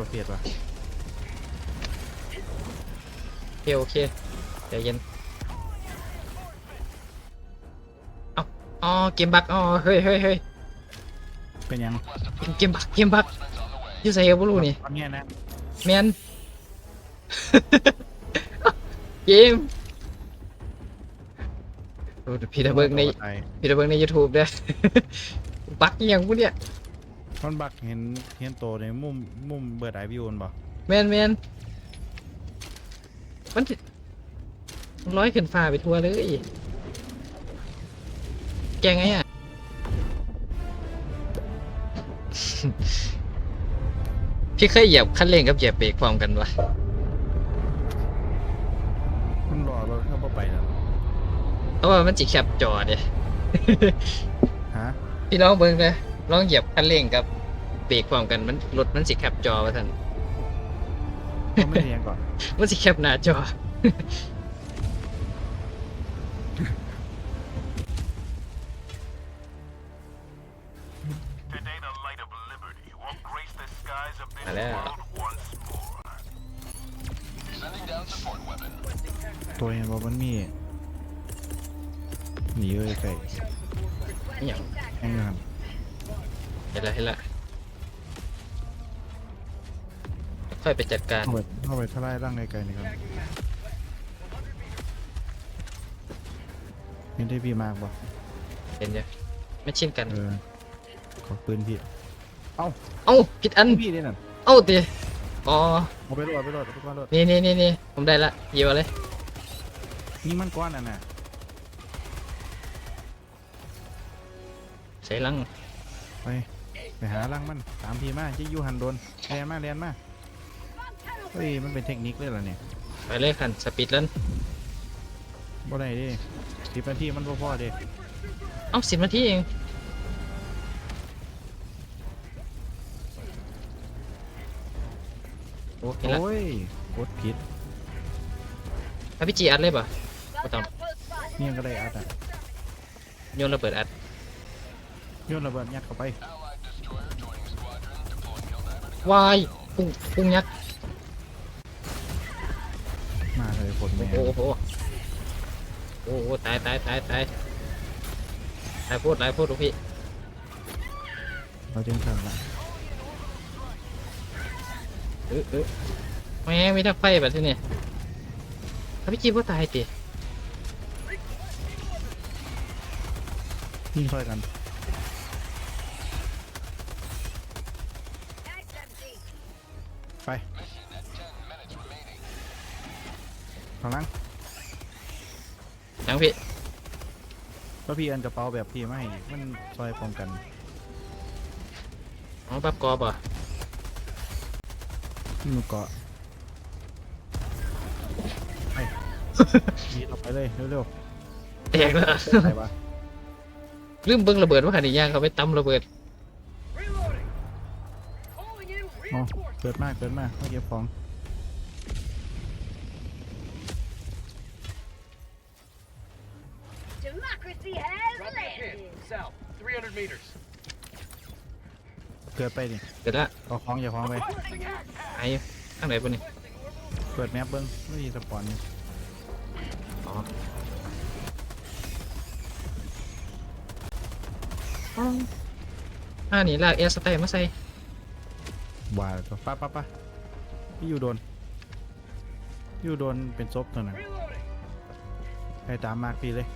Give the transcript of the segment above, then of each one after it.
ประเภทว่ะโอเคโอเคใจเย็นเอ้าอ๋อเกมบักอ๋อเฮ้ยเฮ้ยเฮ้ยเป็นยังเกมบักเกมบักอยูใส่กับรู้นี่ตอนเนี้ยนะแมน เกมโอ้เดี๋ยวพี่ตะเบิงในตายพี่ตะเบิงใน YouTube เด้อ บักอหย่างพวกเนี่ย มันบักเห็นเห็นโตในมุมมุมเบิร์ดไอวิวมันบ่แมนแมนมันสิมันร้อยขึ้นฟ้าไปทั่วเลยแกไงอะ พี่เคยเหยียบคันเร่งกับเหยียบเบรกพร้อมกันวะมันรอรถเข้าบ่ไปแล้วเพราะว่ามันจิแคปจอเด้ฮะ พี่น้องเบิ่งเลย ลองเหยียบคันเร่งกับเบรกพร้อมกันมันรถมันสิแคปจอว่าท่านเขาไม่เรียนก่อน มันสิแคปหน้าจอ Today, the light of liberty will grace the skies of this Hello. world once more. Sending down support weapon. ตัวเห็นว่ามันมีหนีเอ้ยไก่อหย่าง แห้งอยู่หันเห็ นละเห็นละค่อยไปจัดการ เข้าไปเข้าไปทลายร่างไกลๆนี่ครับเห็นได้พี่มากบ่เห็นยังไม่ชินกัน เออขอปืนพี่ เอ้าผิดอัน พี่นี่น่ะเอ้าตีอ๋อ เอาไปรถเอาไปรถเอาไปรถนี่นี่นี่นี่ผมได้ละหยิบเอาเลย นี่มันก้อนอะน่ะใส่ลังไป ไปหาร่างมันตามพี่มาจะอยู่หันโดนแลนมาแลนมาเฮ้ยมันเป็นเทคนิคเลยเหรอเนี่ยไปเลยคันสปีดลันบ่ได้เดิสิบนาทีมันบ่พอเด้เอ้าสิบนาทีเองโอ้เห็นละโอ้ยกดผิดเอาพี่จีอัดเลยป่ะก็ต้องเนี่ยก็ได้อัดอะโยนระเบิดอัดโยนระเบิดยัดเข้าไป วายปุ้งปุ้งยักษ์มาเลยผลโอ้แม่โหโอ้โหโอ้โหตายตายตายตายตายโพูดตายโพูดลูกพี่เราจึงทันละเออเออแม่งมีทักไฟแบบที่นี่ถ้าพี่จีว่าตายติ นี่ค่อยกัน ไปข้างหล่างยังพี่แล้วพี่อันกระเป๋าแบบพี่ไม่มันซอยป้องกันอ๋อปั๊บกรอบอะนี่มันเกาะไปดีต่อไปเลยเร็วแตกแล้วๆไปวะลืมเบิ้งระเบิดว่าขันย่างเขาไปตำระเบิดอ๋อ เกิดมากเกิดมากเขาเก็บของ Democracy has Drop that pin. landed. South, 300 meters. เกิดไปดิเกิดละเอาของอย่าของไปไอ้ข้างไหนปะนี่เปิดแมปเบิ้งไม่มีสปอนนี่อ๋ออ่านี่ลากแอร์สไตล์มาใส่ ว่าแล้วตัวป้าป้าป้าพี่อยู่โดนอยู่โดนเป็นซบตัวนั้นไปตามมากพี่เลย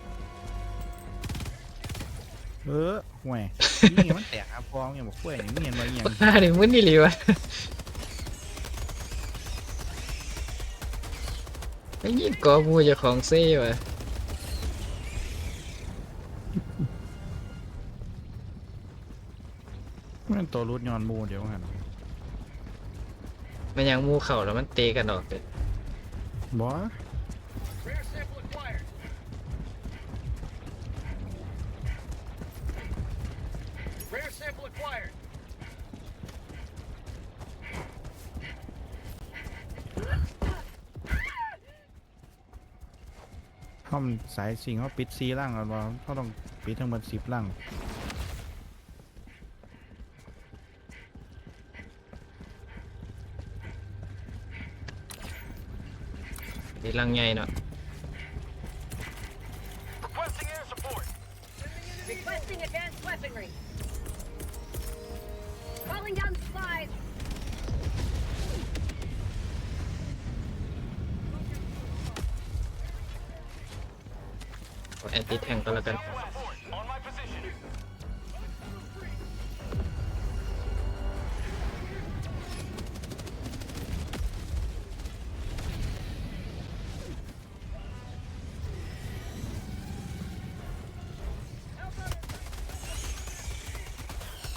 เออห่วยนี่มันแตกครับพองอย่างบอกกล้วยนี่มันเห็นมาอย่างอ่านี่มึนนี่หลีวะไอ้ยี่กอมูเจะของเซ่วะมันตัวรุดยอนหมูเดี๋ยวกัน มันยังมูเข่าแล้วมันเตะกันออกเลยบอ Rare sample acquired. Rare sample acquired. เขาสายสิงเขาปิดซีร่างกันว่าเขาต้องปิดทั้งหมดสิบร่าง ลังใหญ่เนาะ Requesting air support. Requesting advanced weaponry. Calling down supplies. ขอแอนตี้แทงก็แล้วกัน Support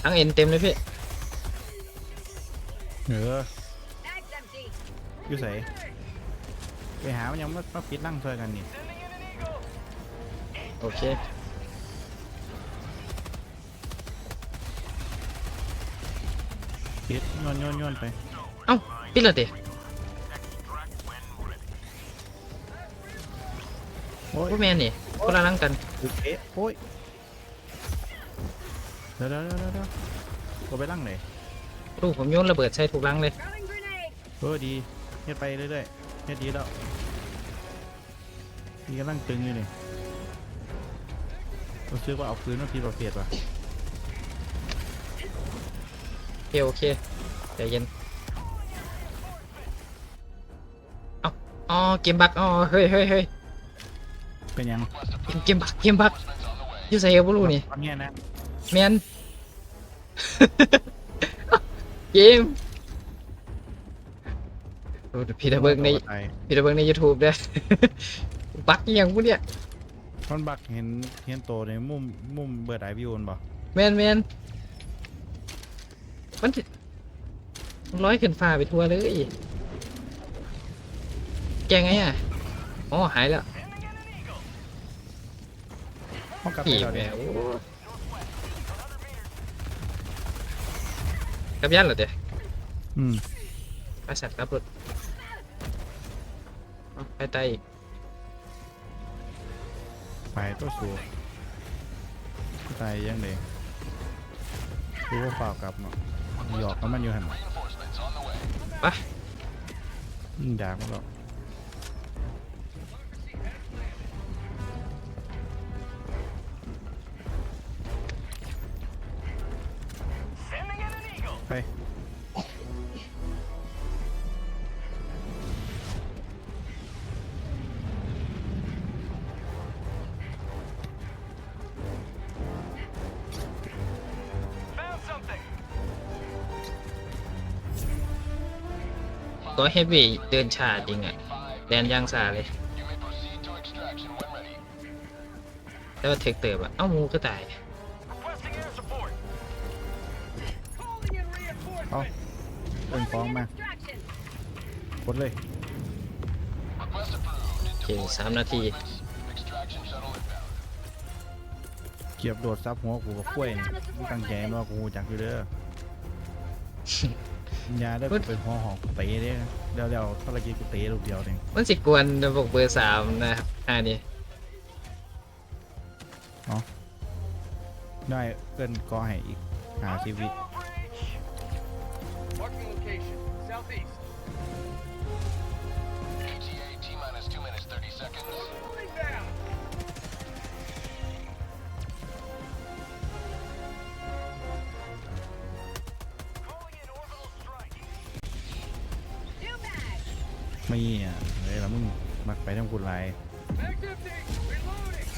ทั้งเอ็นเต็มเลยพี่เออ Bag's empty. อยู่ใส่ไปหามันยังมามาปิดนั่งช่วยกันนี่ Sending in an eagle. โอเคปิดโยนโยนโยนไป เอ้าปิดและเดโอ้ยพวกแมนนี่คนละลังกันโอเคโอ้ย เดี๋ยวเดี๋ยวเดี๋ยวเดี๋ยวก็ไปนั่งไหนลูกผมโยนระเบิดใส่ถูกลังเลย Throwing grenade. เออดีเฮ็ดไปเรื่อยๆเฮ็ดดีแล้วมีกำลังตึงอยู่นี่รู้สึกว่าเอาคืนมาพีประเภทว่ะโอเคโอเคใจเย็นเอ้าอ๋อเกมบักอ๋อเฮ้ยเฮ้ยเฮ้ยเป็นยังเกมบักเกมบักอยูใส่เอลบลูนี่ ตอนเนี้ยนะ แมนเกมโอ้เดี๋ยวพี่ตะเบิงในตายพี่ตะเบิงใน YouTube เด้อบักอหย่างพวกเนี่ยมันบักเห็นเห็นโตในมุมมุมเบิร์ดไอวิวบ่แมนแมนมันสิมันร้อยขึ้นฟ้าไปทั่วเลย แกไงอะอ๋อหายแล้วห้องกลับไปผีแล้วแมเดี๋ยว กับยันเหรอเดี๋ยวอืมไปสัตว์ครับรถเอาไปไตอีกไปตัวสูตายยังเด็กดูว่าฝ่ากกลับเนาะหยอกกับมันอยู่หัน Reinforcements on the way. ไปยิ่งด่ามันหรอก ไป Found something. ตัวเฮฟวี่เดินช้าจริงอะแดนยางซาเลยแต่ว่าเทคเติบอะเอ้ามูก็ตาย เอาเป็นฟ้องมา Extraction. กดเลย Request approved. โอเคสามนาที Extraction shuttle inbound. เกียบโดดซับหัวกูกับกล้วยนี่มึงตั้งใจว่ากูจักอยู่เด้ออยาได้อกูเป็นหัวหอกกูเตะเด้อเดี๋ยวเดี๋ยวภารกิจกูเตะลูกเดียวเองมันสิกวนพวกเบอร์สามนะครับอันนี้ได้เกินกอให้อีกหาชีวิต ม่อะเฮ้ยแล้วมึงมักไปทำกุญไร Back empty. Reloading.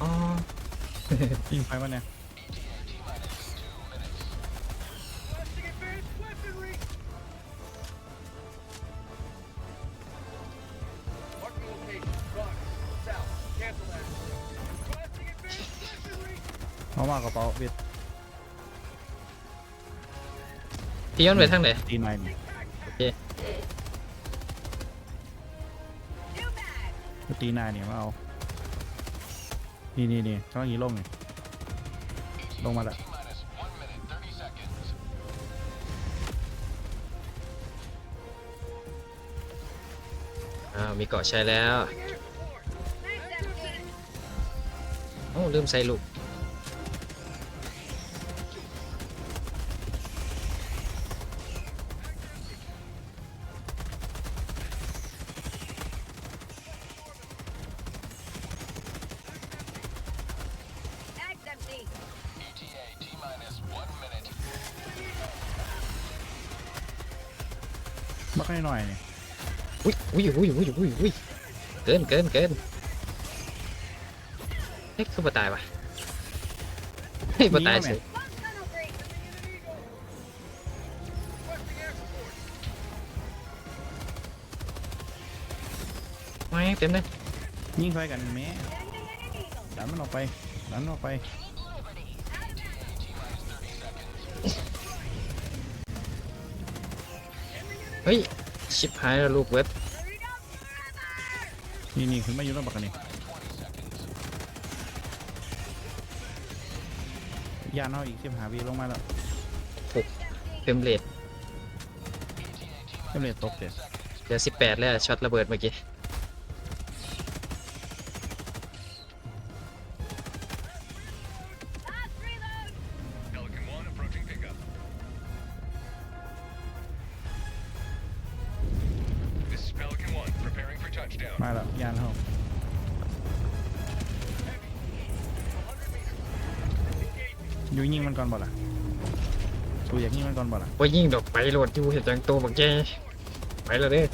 อ๋อ ยิงไปมันเนี่ย เอามากระเป๋าเบ็ดพี่ย้อนไปทางไหนตีนายนี่ New mag. กูตีนายเนี่ยมาเอา นี่นี่นี่ต้องยีลงนี่ลงมาละ T minus 1 minute 30 seconds. อ้าวมีเกาะใช้แล้ว Bag's empty. โอ้ลืมใส่ลูก บักให้หน่อยนี่อุ้ยอุ้ยอุ้ยอุ้ยอุ้ยอุ้ยเกินเกินเกินเฮ้ยคือบ่ตายวะเฮ้ยบ่ตายสิ Bump tunnel breach. Requesting air support. ไม่เต็มเลยยิงไฟกันแม่ Sending in an eagle. ดันมันออกไปดันมันออกไป เฮ้ย ชิบหายแล้วลูกเว็บ Hurry up forever. นี่นี่ขึ้นมาอยู่แล้วบักกันนี่ยานเอาอีกสิบหาวีลงมาแล้วเต็มเลดเต็มเลยตกเด็ดเดี๋ยวสิบแปดแล้วช็อตระเบิดเมื่อกี้ มาแล้วยานเขาอยู่ยิงมันก่อนบ่ล่ะกูอยากยิงมันก่อนบ่ล่ะว่ายิ่งดอกไปโหลดอยู่เห็นจังตัวบักแกไปแล้วเด้อ